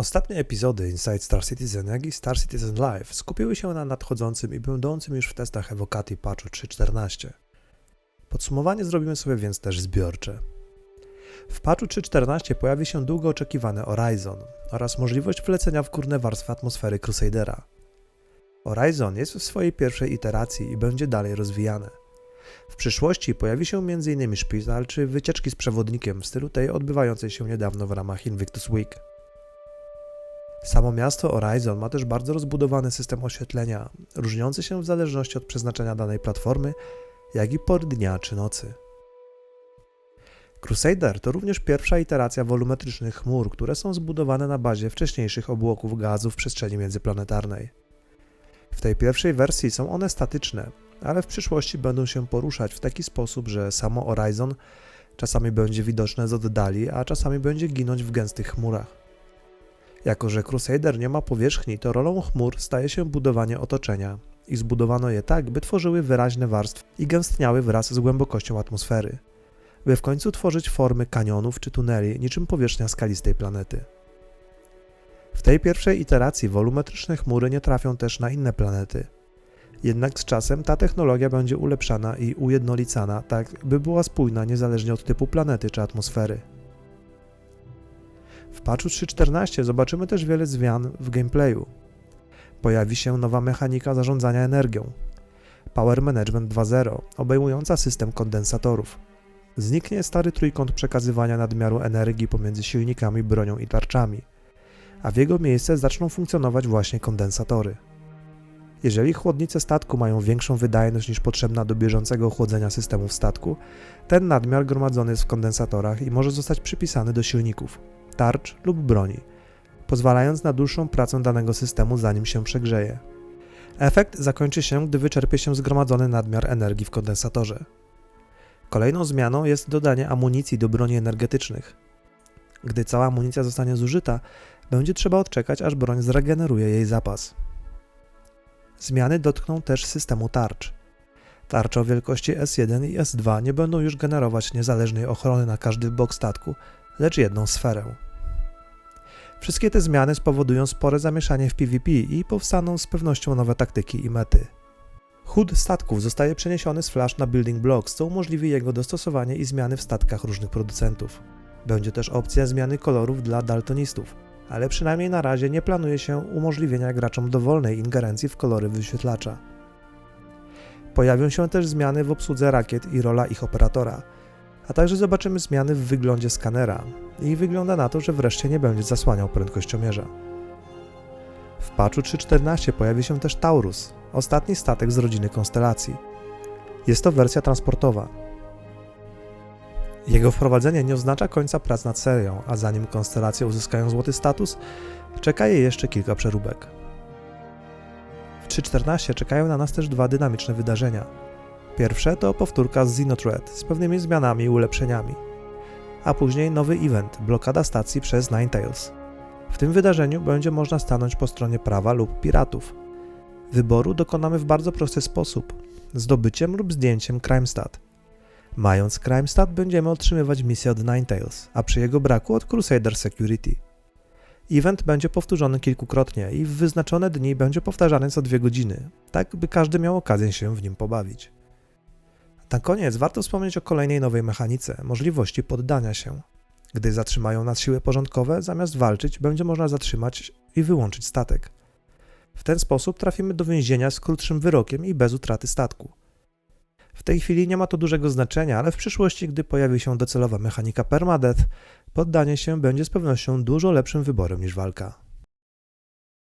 Ostatnie epizody Inside Star Citizen, jak i Star Citizen Live skupiły się na nadchodzącym i będącym już w testach Evocati patchu 3.14. Podsumowanie zrobimy sobie więc też zbiorcze. W patchu 3.14 pojawi się długo oczekiwany Horizon oraz możliwość wlecenia w górne warstwy atmosfery Crusadera. Horizon jest w swojej pierwszej iteracji i będzie dalej rozwijane. W przyszłości pojawi się m.in. szpital czy wycieczki z przewodnikiem w stylu tej odbywającej się niedawno w ramach Invictus Week. Samo miasto Horizon ma też bardzo rozbudowany system oświetlenia, różniący się w zależności od przeznaczenia danej platformy, jak i pory dnia czy nocy. Crusader to również pierwsza iteracja wolumetrycznych chmur, które są zbudowane na bazie wcześniejszych obłoków gazu w przestrzeni międzyplanetarnej. W tej pierwszej wersji są one statyczne, ale w przyszłości będą się poruszać w taki sposób, że samo Horizon czasami będzie widoczne z oddali, a czasami będzie ginąć w gęstych chmurach. Jako, że Crusader nie ma powierzchni, to rolą chmur staje się budowanie otoczenia i zbudowano je tak, by tworzyły wyraźne warstwy i gęstniały wraz z głębokością atmosfery, by w końcu tworzyć formy kanionów czy tuneli, niczym powierzchnia skalistej planety. W tej pierwszej iteracji wolumetryczne chmury nie trafią też na inne planety. Jednak z czasem ta technologia będzie ulepszana i ujednolicana, tak by była spójna niezależnie od typu planety czy atmosfery. W patchu 3.14 zobaczymy też wiele zmian w gameplayu. Pojawi się nowa mechanika zarządzania energią, Power Management 2.0, obejmująca system kondensatorów. Zniknie stary trójkąt przekazywania nadmiaru energii pomiędzy silnikami, bronią i tarczami, a w jego miejsce zaczną funkcjonować właśnie kondensatory. Jeżeli chłodnice statku mają większą wydajność niż potrzebna do bieżącego chłodzenia systemów statku, ten nadmiar gromadzony jest w kondensatorach i może zostać przypisany do silników tarcz lub broni, pozwalając na dłuższą pracę danego systemu zanim się przegrzeje. Efekt zakończy się, gdy wyczerpie się zgromadzony nadmiar energii w kondensatorze. Kolejną zmianą jest dodanie amunicji do broni energetycznych. Gdy cała amunicja zostanie zużyta, będzie trzeba odczekać, aż broń zregeneruje jej zapas. Zmiany dotkną też systemu tarcz. Tarcze o wielkości S1 i S2 nie będą już generować niezależnej ochrony na każdy bok statku, lecz jedną sferę. Wszystkie te zmiany spowodują spore zamieszanie w PvP i powstaną z pewnością nowe taktyki i mety. HUD statków zostaje przeniesiony z Flash na Building Blocks, co umożliwi jego dostosowanie i zmiany w statkach różnych producentów. Będzie też opcja zmiany kolorów dla daltonistów, ale przynajmniej na razie nie planuje się umożliwienia graczom dowolnej ingerencji w kolory wyświetlacza. Pojawią się też zmiany w obsłudze rakiet i rola ich operatora, a także zobaczymy zmiany w wyglądzie skanera i wygląda na to, że wreszcie nie będzie zasłaniał prędkościomierza. W patchu 3.14 pojawi się też Taurus, ostatni statek z rodziny konstelacji. Jest to wersja transportowa. Jego wprowadzenie nie oznacza końca prac nad serią, a zanim konstelacje uzyskają złoty status, czeka je jeszcze kilka przeróbek. W 3.14 czekają na nas też dwa dynamiczne wydarzenia – Pierwsze to powtórka z Xenothread z pewnymi zmianami i ulepszeniami, a później nowy event blokada stacji przez Ninetales. W tym wydarzeniu będzie można stanąć po stronie prawa lub piratów. Wyboru dokonamy w bardzo prosty sposób zdobyciem lub zdjęciem CrimeStat. Mając CrimeStat będziemy otrzymywać misję od Ninetales, a przy jego braku od Crusader Security. Event będzie powtórzony kilkukrotnie i w wyznaczone dni będzie powtarzany co dwie godziny, tak by każdy miał okazję się w nim pobawić. Na koniec warto wspomnieć o kolejnej nowej mechanice możliwości poddania się. Gdy zatrzymają nas siły porządkowe, zamiast walczyć, będzie można zatrzymać i wyłączyć statek. W ten sposób trafimy do więzienia z krótszym wyrokiem i bez utraty statku. W tej chwili nie ma to dużego znaczenia, ale w przyszłości, gdy pojawi się docelowa mechanika permadeath, poddanie się będzie z pewnością dużo lepszym wyborem niż walka.